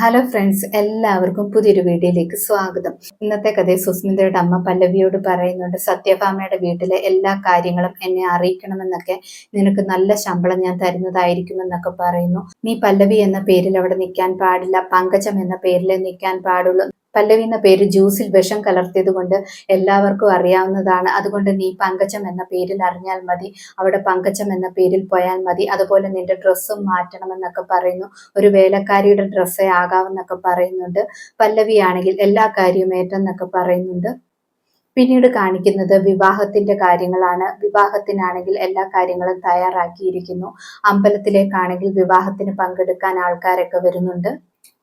Hello friends എല്ലാവർക്കും പുതിയൊരു വീഡിയോയിലേക്ക് സ്വാഗതം. ഇന്നത്തെ കഥ സുസ്മിതയുടെ അമ്മ പല്ലവിയോട് പറയുന്നുണ്ട് സത്യഭാമയുടെ വീട്ടിലെ എല്ലാ കാര്യങ്ങളും എന്നെ അറിയിക്കണമെന്നൊക്കെ നിനക്ക് നല്ല ശമ്പളം ഞാൻ തരുന്നതായിരിക്കുമെന്നൊക്കെ പറയുന്നു. നീ പല്ലവി എന്ന പേരിൽ അവിടെ നിൽക്കാൻ പാടില്ല പങ്കജം എന്ന പേരിൽ നിൽക്കാൻ പാടുള്ളൂ. പല്ലവി എന്ന പേര് ജ്യൂസിൽ വിഷം കലർത്തിയത് കൊണ്ട് എല്ലാവർക്കും അറിയാവുന്നതാണ്. അതുകൊണ്ട് നീ പങ്കജം എന്ന പേരിൽ അറിഞ്ഞാൽ മതി. അവിടെ പങ്കജം എന്ന പേരിൽ പോയാൽ മതി. അതുപോലെ നിന്റെ ഡ്രസ്സും മാറ്റണമെന്നൊക്കെ പറയുന്നു. ഒരു വേലക്കാരിയുടെ ഡ്രസ്സേ ആകാമെന്നൊക്കെ പറയുന്നുണ്ട്. പല്ലവിയാണെങ്കിൽ എല്ലാ കാര്യവും ഏറ്റെന്നൊക്കെ പറയുന്നുണ്ട്. പിന്നീട് കാണിക്കുന്നത് വിവാഹത്തിന്റെ കാര്യങ്ങളാണ്. വിവാഹത്തിനാണെങ്കിൽ എല്ലാ കാര്യങ്ങളും തയ്യാറാക്കിയിരിക്കുന്നു. അമ്പലത്തിലേക്കാണെങ്കിൽ വിവാഹത്തിന് പങ്കെടുക്കാൻ ആൾക്കാരൊക്കെ വരുന്നുണ്ട്.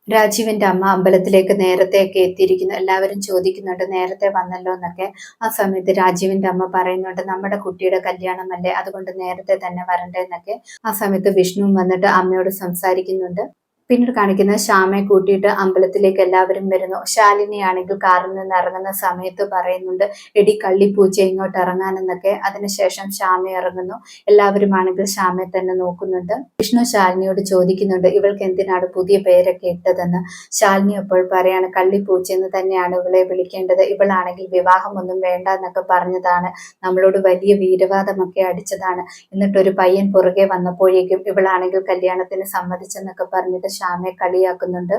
രാജീവിന്റെ അമ്മ അമ്പലത്തിലേക്ക് നേരത്തെയൊക്കെ എത്തിയിരിക്കുന്നു. എല്ലാവരും ചോദിക്കുന്നുണ്ട് നേരത്തെ വന്നല്ലോ എന്നൊക്കെ. ആ സമയത്ത് രാജീവിന്റെ അമ്മ പറയുന്നുണ്ട് നമ്മുടെ കുട്ടിയുടെ കല്യാണമല്ലേ അതുകൊണ്ട് നേരത്തെ തന്നെ വരണ്ടേ എന്നൊക്കെ. ആ സമയത്ത് വിഷ്ണു വന്നിട്ട് അമ്മയോട് സംസാരിക്കുന്നുണ്ട്. പിന്നീട് കാണിക്കുന്ന ശ്യാമയെ കൂട്ടിയിട്ട് അമ്പലത്തിലേക്ക് എല്ലാവരും വരുന്നു. ശാലിനി ആണെങ്കിൽ കാറിൽ നിന്ന് ഇറങ്ങുന്ന സമയത്ത് പറയുന്നുണ്ട് എടി കള്ളിപ്പൂച്ച ഇങ്ങോട്ട് ഇറങ്ങാനെന്നൊക്കെ. അതിനുശേഷം ശ്യാമ ഇറങ്ങുന്നു. എല്ലാവരും ആണെങ്കിൽ ശ്യാമയെ തന്നെ നോക്കുന്നുണ്ട്. വിഷ്ണു ശാലിനിയോട് ചോദിക്കുന്നുണ്ട് ഇവൾക്ക് എന്തിനാണ് പുതിയ പേരൊക്കെ ഇട്ടതെന്ന്? ശാലിനി അപ്പോൾ പറയാണ് കള്ളിപ്പൂച്ച എന്ന് തന്നെയാണ് ഇവളെ വിളിക്കേണ്ടത്. ഇവളാണെങ്കിൽ വിവാഹമൊന്നും വേണ്ട എന്നൊക്കെ പറഞ്ഞതാണ്. നമ്മളോട് വലിയ വീരവാദമൊക്കെ അടിച്ചതാണ്. എന്നിട്ടൊരു പയ്യൻ പുറകെ വന്നപ്പോഴേക്കും ഇവളാണെങ്കിൽ കല്യാണത്തിന് സമ്മതിച്ചെന്നൊക്കെ പറഞ്ഞിട്ട് ശ്യാമയെ കളിയാക്കുന്നുണ്ട്.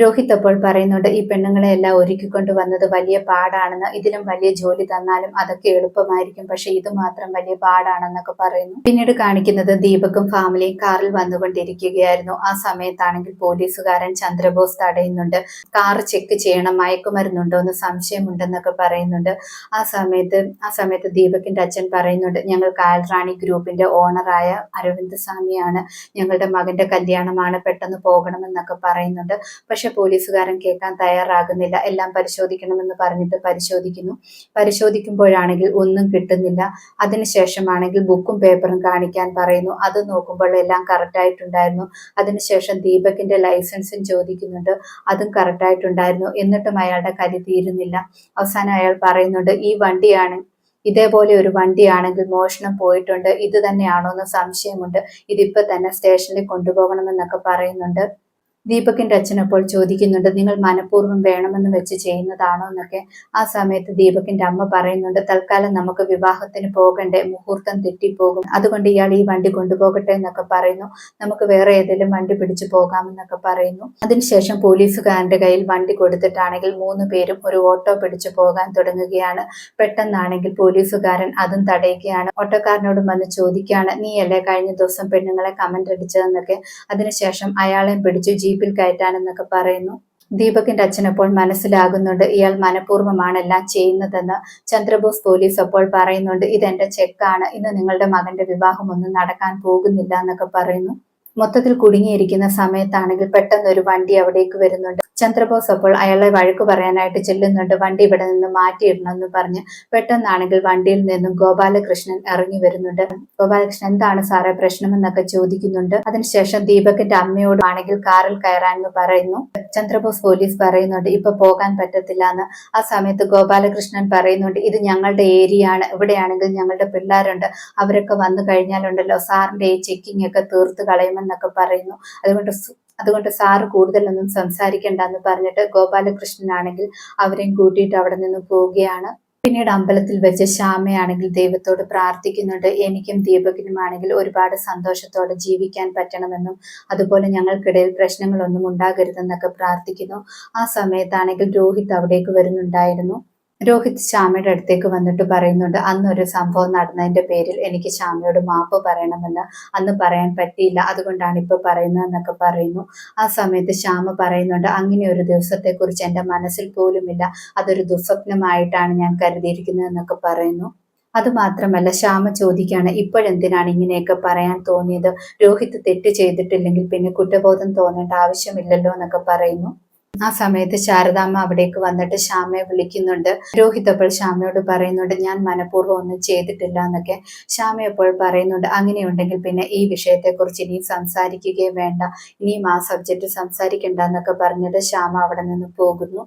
രോഹിത് അപ്പോൾ പറയുന്നുണ്ട് ഈ പെണ്ണുങ്ങളെ എല്ലാം ഒരുക്കിക്കൊണ്ട് വന്നത് വലിയ പാടാണെന്ന്. ഇതിലും വലിയ ജോലി തന്നാലും അതൊക്കെ എളുപ്പമായിരിക്കും. പക്ഷെ ഇത് മാത്രം വലിയ പാടാണെന്നൊക്കെ പറയുന്നു. പിന്നീട് കാണിക്കുന്നത് ദീപക്കും ഫാമിലിയും കാറിൽ വന്നുകൊണ്ടിരിക്കുകയായിരുന്നു. ആ സമയത്താണെങ്കിൽ പോലീസുകാരൻ ചന്ദ്രബോസ് തടയുന്നുണ്ട്. കാർ ചെക്ക് ചെയ്യണം മയക്കുമരുന്നുണ്ടോ എന്ന് സംശയമുണ്ടെന്നൊക്കെ പറയുന്നുണ്ട്. ആ സമയത്ത് ആ സമയത്ത് ദീപകിന്റെ അച്ഛൻ പറയുന്നുണ്ട് ഞങ്ങൾ കാൽറാണി ഗ്രൂപ്പിന്റെ ഓണറായ അരവിന്ദ് സ്വാമിയാണ് ഞങ്ങളുടെ മകന്റെ കല്യാണമാണ് പെട്ടെന്ന് പോകണമെന്നൊക്കെ പറയുന്നുണ്ട്. പക്ഷെ പോലീസുകാരൻ കേൾക്കാൻ തയ്യാറാകുന്നില്ല. എല്ലാം പരിശോധിക്കണമെന്ന് പറഞ്ഞിട്ട് പരിശോധിക്കുന്നു. പരിശോധിക്കുമ്പോഴാണെങ്കിൽ ഒന്നും കിട്ടുന്നില്ല. അതിനുശേഷമാണെങ്കിൽ ബുക്കും പേപ്പറും കാണിക്കാൻ പറയുന്നു. അത് നോക്കുമ്പോൾ എല്ലാം കറക്റ്റായിട്ടുണ്ടായിരുന്നു. അതിനുശേഷം ദീപകിന്റെ ലൈസൻസും ചോദിക്കുന്നുണ്ട്. അതും കറക്റ്റായിട്ടുണ്ടായിരുന്നു. എന്നിട്ടും അയാളുടെ കരി തീരുന്നില്ല. അവസാനം അയാൾ പറയുന്നുണ്ട് ഈ വണ്ടിയാണ് ഇതേപോലെ ഒരു വണ്ടിയാണെങ്കിൽ മോഷണം പോയിട്ടുണ്ട്. ഇത് തന്നെയാണോ എന്ന് സംശയമുണ്ട്. ഇതിപ്പോ തന്നെ സ്റ്റേഷനിൽ കൊണ്ടുപോകണമെന്നൊക്കെ പറയുന്നുണ്ട്. ദീപകിന്റെ അച്ഛൻ അപ്പോൾ ചോദിക്കുന്നുണ്ട് നിങ്ങൾ മനഃപൂർവം വേണമെന്ന് വെച്ച് ചെയ്യുന്നതാണോ? എന്നൊക്കെ. ആ സമയത്ത് ദീപകിന്റെ അമ്മ പറയുന്നുണ്ട് തൽക്കാലം നമുക്ക് വിവാഹത്തിന് പോകണ്ടേ മുഹൂർത്തം തെറ്റിപ്പോകും. അതുകൊണ്ട് ഇയാൾ ഈ വണ്ടി കൊണ്ടുപോകട്ടെ എന്നൊക്കെ പറയുന്നു. നമുക്ക് വേറെ ഏതെങ്കിലും വണ്ടി പിടിച്ചു പോകാമെന്നൊക്കെ പറയുന്നു. അതിനുശേഷം പോലീസുകാരന്റെ കയ്യിൽ വണ്ടി കൊടുത്തിട്ടാണെങ്കിൽ മൂന്ന് പേരും ഒരു ഓട്ടോ പിടിച്ചു പോകാൻ തുടങ്ങുകയാണ്. പെട്ടെന്നാണെങ്കിൽ പോലീസുകാരൻ അതും തടയുകയാണ്. ഓട്ടോക്കാരനോടും വന്ന് ചോദിക്കുകയാണ് നീയല്ലേ കഴിഞ്ഞ ദിവസം പെണ്ണുങ്ങളെ കമന്റ് അടിച്ചതെന്നൊക്കെ? അതിനുശേഷം അയാളെയും പിടിച്ചു. ജീപ്പിൽ കയറ്റാനെന്നൊക്കെ പറയുന്നു. ദീപകിന്റെ അച്ഛനപ്പോൾ മനസ്സിലാകുന്നുണ്ട് ഇയാൾ മനഃപൂർവമാണ് എല്ലാം ചെയ്യുന്നതെന്ന്. ചന്ദ്രബോസ് പോലീസ് അപ്പോൾ പറയുന്നുണ്ട് ഇതെന്റെ ചെക്കാണ് ഇന്ന് നിങ്ങളുടെ മകന്റെ വിവാഹം ഒന്നും നടക്കാൻ പോകുന്നില്ല എന്നൊക്കെ പറയുന്നു. മൊത്തത്തിൽ കുടുങ്ങിയിരിക്കുന്ന സമയത്താണെങ്കിൽ പെട്ടെന്ന് ഒരു വണ്ടി അവിടേക്ക് വരുന്നുണ്ട്. ചന്ദ്രബോസ് അപ്പോൾ അയാളെ വഴക്ക് പറയാനായിട്ട് ചെല്ലുന്നുണ്ട്. വണ്ടി ഇവിടെ നിന്ന് മാറ്റിയിടണമെന്ന് പറഞ്ഞ് പെട്ടെന്നാണെങ്കിൽ വണ്ടിയിൽ നിന്നും ഗോപാലകൃഷ്ണൻ ഇറങ്ങി വരുന്നുണ്ട്. ഗോപാലകൃഷ്ണൻ എന്താണ് സാറേ പ്രശ്നമെന്നൊക്കെ ചോദിക്കുന്നുണ്ട്. അതിനുശേഷം ദീപകിന്റെ അമ്മയോട് ആണെങ്കിൽ കാറിൽ കയറാൻ പറയുന്നു. ചന്ദ്രബോസ് പോലീസ് പറയുന്നുണ്ട് ഇപ്പൊ പോകാൻ പറ്റത്തില്ല എന്ന് ആ സമയത്ത് ഗോപാലകൃഷ്ണൻ പറയുന്നുണ്ട് ഇത് ഞങ്ങളുടെ ഏരിയ ആണ് ഇവിടെയാണെങ്കിൽ ഞങ്ങളുടെ പിള്ളേരുണ്ട്. അവരൊക്കെ വന്നു കഴിഞ്ഞാലുണ്ടല്ലോ സാറിന്റെ ഈ ചെക്കിംഗ് ഒക്കെ തീർത്ത് കളയുമെന്നൊക്കെ പറയുന്നു. അതുകൊണ്ട് അതുകൊണ്ട് സാറ് കൂടുതലൊന്നും സംസാരിക്കണ്ട എന്ന് പറഞ്ഞിട്ട് ഗോപാലകൃഷ്ണനാണെങ്കിൽ അവരെയും കൂട്ടിയിട്ട് അവിടെ നിന്ന് പോവുകയാണ്. പിന്നീട് അമ്പലത്തിൽ വെച്ച് ശ്യാമയാണെങ്കിൽ ദൈവത്തോട് പ്രാർത്ഥിക്കുന്നുണ്ട് എനിക്കും ദീപകിനുമാണെങ്കിൽ ഒരുപാട് സന്തോഷത്തോടെ ജീവിക്കാൻ പറ്റണമെന്നും അതുപോലെ ഞങ്ങൾക്കിടയിൽ പ്രശ്നങ്ങളൊന്നും ഉണ്ടാകരുതെന്നൊക്കെ പ്രാർത്ഥിക്കുന്നു. ആ സമയത്താണെങ്കിൽ രോഹിത് അവിടേക്ക് വരുന്നുണ്ടായിരുന്നു. രോഹിത് ശ്യാമയുടെ അടുത്തേക്ക് വന്നിട്ട് പറയുന്നുണ്ട് അന്നൊരു സംഭവം നടന്നതിന്റെ പേരിൽ എനിക്ക് ശ്യാമയോട് മാപ്പ് പറയണമെന്ന് അന്ന് പറയാൻ പറ്റിയില്ല. അതുകൊണ്ടാണ് ഇപ്പൊ പറയുന്നതെന്നൊക്കെ പറയുന്നു. ആ സമയത്ത് ശ്യാമ പറയുന്നുണ്ട് അങ്ങനെ ഒരു ദിവസത്തെ കുറിച്ച് എന്റെ മനസ്സിൽ പോലുമില്ല. അതൊരു ദുസ്വപ്നമായിട്ടാണ് ഞാൻ കരുതിയിരിക്കുന്നതെന്നൊക്കെ പറയുന്നു. അതുമാത്രമല്ല ശ്യാമ ചോദിക്കുകയാണ് ഇപ്പോഴെന്തിനാണ് ഇങ്ങനെയൊക്കെ പറയാൻ തോന്നിയത്? രോഹിത് തെറ്റ് ചെയ്തിട്ടില്ലെങ്കിൽ പിന്നെ കുറ്റബോധം തോന്നേണ്ട ആവശ്യമില്ലല്ലോ എന്നൊക്കെ പറയുന്നു. ആ സമയത്ത് ശാരദാമ്മ അവിടേക്ക് വന്നിട്ട് ശ്യാമയെ വിളിക്കുന്നുണ്ട്. രോഹിത് അപ്പോൾ ശ്യാമയോട് പറയുന്നുണ്ട് ഞാൻ മനഃപൂർവം ഒന്നും ചെയ്തിട്ടില്ല എന്നൊക്കെ ശ്യാമ അപ്പോൾ പറയുന്നുണ്ട്. അങ്ങനെയുണ്ടെങ്കിൽ പിന്നെ ഈ വിഷയത്തെക്കുറിച്ച് ഇനിയും സംസാരിക്കുകയും വേണ്ട. ഇനിയും ആ സബ്ജക്റ്റ് സംസാരിക്കണ്ട എന്നൊക്കെ പറഞ്ഞിട്ട് ശ്യാമ അവിടെ നിന്ന് പോകുന്നു.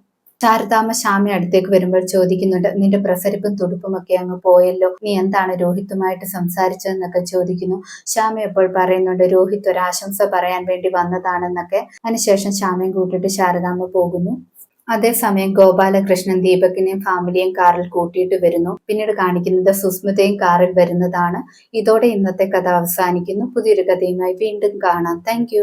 ശാരദാമ്മ ശാമി അടുത്തേക്ക് വരുമ്പോൾ ചോദിക്കുന്നുണ്ട് നിന്റെ പ്രസരിപ്പും തുടുപ്പും ഒക്കെ അങ്ങ് പോയല്ലോ? നീ എന്താണ് രോഹിത്തുമായിട്ട് സംസാരിച്ചതെന്നൊക്കെ ചോദിക്കുന്നു. ശ്യാമി എപ്പോൾ പറയുന്നുണ്ട് രോഹിത് ഒരു ആശംസ പറയാൻ വേണ്ടി വന്നതാണെന്നൊക്കെ. അതിനുശേഷം ശ്യാമയും കൂട്ടിയിട്ട് ശാരദാമ്മ പോകുന്നു. അതേസമയം ഗോപാലകൃഷ്ണൻ ദീപകിനെയും ഫാമിലിയും കാറിൽ കൂട്ടിയിട്ട് വരുന്നു. പിന്നീട് കാണിക്കുന്നത് സുസ്മിതയും കാറിൽ വരുന്നതാണ്. ഇതോടെ ഇന്നത്തെ കഥ അവസാനിക്കുന്നു. പുതിയൊരു കഥയുമായി വീണ്ടും കാണാം. താങ്ക്